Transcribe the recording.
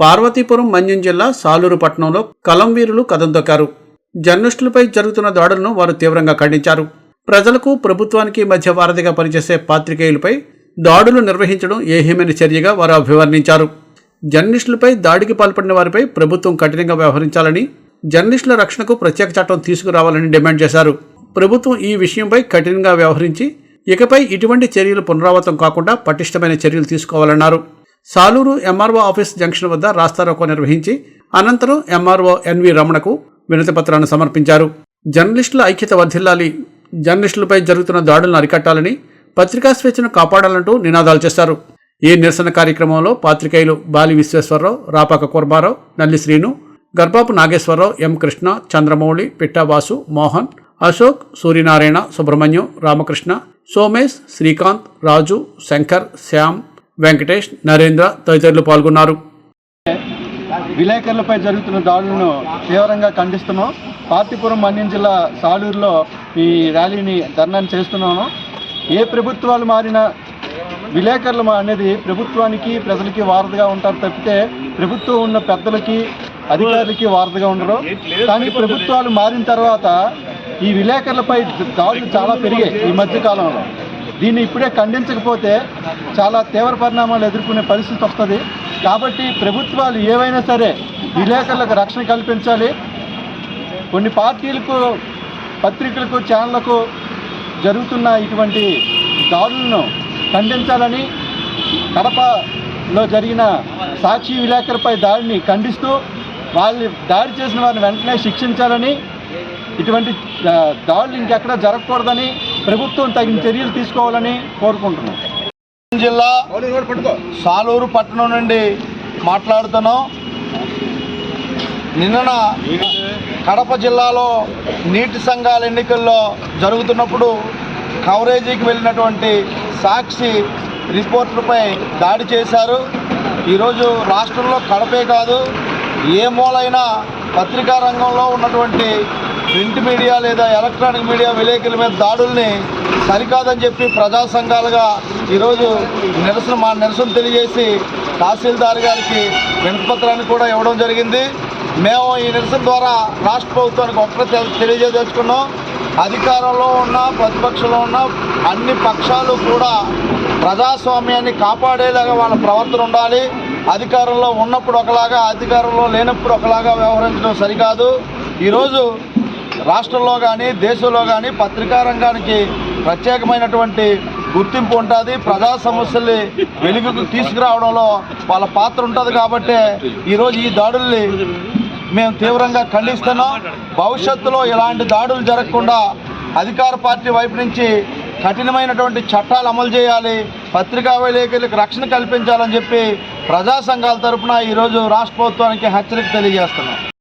పార్వతీపురం మన్యం జిల్లా సాలూరు పట్టణంలో కలంవీరులు కథం దొక్కారు. జర్నలిస్టులపై జరుగుతున్న దాడులను వారు తీవ్రంగా ఖండించారు. ప్రజలకు ప్రభుత్వానికి మధ్య వారధిగా పనిచేసే పాత్రికేయులపై దాడులు నిర్వహించడం ఏహీమైన చర్యగా వారు అభివర్ణించారు. జర్నలిస్టులపై దాడికి పాల్పడిన వారిపై ప్రభుత్వం కఠినంగా వ్యవహరించాలని జర్నలిస్టుల రక్షణకు ప్రత్యేక చట్టం తీసుకురావాలని డిమాండ్ చేశారు. ప్రభుత్వం ఈ విషయంపై కఠినంగా వ్యవహరించి ఇకపై ఇటువంటి చర్యలు పునరావృతం కాకుండా పటిష్టమైన చర్యలు తీసుకోవాలన్నారు. సాలూరు ఎంఆర్ఓ ఆఫీస్ జంక్షన్ వద్ద రాస్తారోకో నిర్వహించి అనంతరం ఎంఆర్ఓ ఎన్వి రమణకు వినతిపత్రాన్ని సమర్పించారు. జర్నలిస్టుల ఐక్యత వర్ధిల్లాలి జర్నలిస్టులపై జరుగుతున్న దాడులను అరికట్టాలని పత్రికా స్వేచ్ఛను కాపాడాలంటూ నినాదాలు చేశారు. ఈ నిరసన కార్యక్రమంలో పాత్రికేయులు బాలి విశ్వేశ్వరరావు రాపాక కుర్మారావు నల్లి శ్రీను గర్భాపు నాగేశ్వరరావు ఎం కృష్ణ చంద్రమౌళి పిట్టావాసు మోహన్ అశోక్ సూర్యనారాయణ సుబ్రహ్మణ్యం రామకృష్ణ సోమేష్ శ్రీకాంత్ రాజు శంకర్ శ్యామ్ వెంకటేష్ నరేంద్ర తదితరులు పాల్గొన్నారు. విలేకరులపై జరుగుతున్న దాడులను తీవ్రంగా ఖండిస్తున్నాం. పార్తీపురం మన్యం జిల్లా సాలూరులో ఈ ర్యాలీని ధర్నాన్ని చేస్తున్నాను. ఏ ప్రభుత్వాలు మారినా విలేకరులు అనేది ప్రభుత్వానికి ప్రజలకి వారధిగా ఉంటారు తప్పితే ప్రభుత్వం ఉన్న పెద్దలకి అధికారులకి వారధిగా ఉండరు. కానీ ప్రభుత్వాలు మారిన తర్వాత ఈ విలేకరులపై దాడులు చాలా పెరిగాయి ఈ మధ్య కాలంలో. దీన్ని ఇప్పుడే ఖండించకపోతే చాలా తీవ్ర పరిణామాలు ఎదుర్కొనే పరిస్థితి వస్తుంది. కాబట్టి ప్రభుత్వాలు ఏవైనా సరే విలేకరులకు రక్షణ కల్పించాలి. కొన్ని పార్టీలకు పత్రికలకు ఛానళ్ళకు జరుగుతున్న ఇటువంటి దాడులను ఖండించాలని కడపలో జరిగిన సాక్షి విలేకరుపై దాడిని ఖండిస్తూ వాళ్ళు దాడి చేసిన వారిని వెంటనే శిక్షించాలని ఇటువంటి దాడులు ఇంకెక్కడ జరగకూడదని ప్రభుత్వం తగిన చర్యలు తీసుకోవాలని కోరుకుంటున్నాం. జిల్లా సాలూరు పట్టణం నుండి మాట్లాడుతున్నాం. నిన్న కడప జిల్లాలో నీటి సంఘాల ఎన్నికల్లో జరుగుతున్నప్పుడు కవరేజీకి వెళ్ళినటువంటి సాక్షి రిపోర్టర్పై దాడి చేశారు. ఈరోజు రాష్ట్రంలో కడపే కాదు ఏ మూలైనా పత్రికా రంగంలో ఉన్నటువంటి ప్రింట్ మీడియా లేదా ఎలక్ట్రానిక్ మీడియా విలేకరుల మీద దాడుల్ని సరికాదని చెప్పి ప్రజా సంఘాలుగా ఈరోజు నిరసన మా నిరసన తెలియజేసి తహసీల్దార్ గారికి వినతిపత్రాన్ని కూడా ఇవ్వడం జరిగింది. మేము ఈ నిరసన ద్వారా రాష్ట్ర ప్రభుత్వానికి ఒక్కటే తె- తెలియజేదలుచుకున్నాం అధికారంలో ఉన్న ప్రతిపక్షంలో ఉన్న అన్ని పక్షాలు కూడా ప్రజాస్వామ్యాన్ని కాపాడేలాగా వాళ్ళ ప్రవర్తన ఉండాలి. అధికారంలో ఉన్నప్పుడు ఒకలాగా అధికారంలో లేనప్పుడు ఒకలాగా వ్యవహరించడం సరికాదు. ఈరోజు రాష్ట్రంలో కానీ దేశంలో కానీ పత్రికా రంగానికి ప్రత్యేకమైనటువంటి గుర్తింపు ఉంటుంది. ప్రజా సమస్యల్ని వెలుగుకు తీసుకురావడంలో వాళ్ళ పాత్ర ఉంటుంది కాబట్టి ఈరోజు ఈ దాడుల్ని మేము తీవ్రంగా ఖండిస్తున్నాం. భవిష్యత్తులో ఇలాంటి దాడులు జరగకుండా అధికార పార్టీ వైపు నుంచి కఠినమైనటువంటి చట్టాలు అమలు చేయాలి. పత్రికా విలేకరులకు రక్షణ కల్పించాలని చెప్పి ప్రజా సంఘాల తరఫున ఈరోజు రాష్ట్ర ప్రభుత్వానికి హెచ్చరిక తెలియజేస్తున్నాం.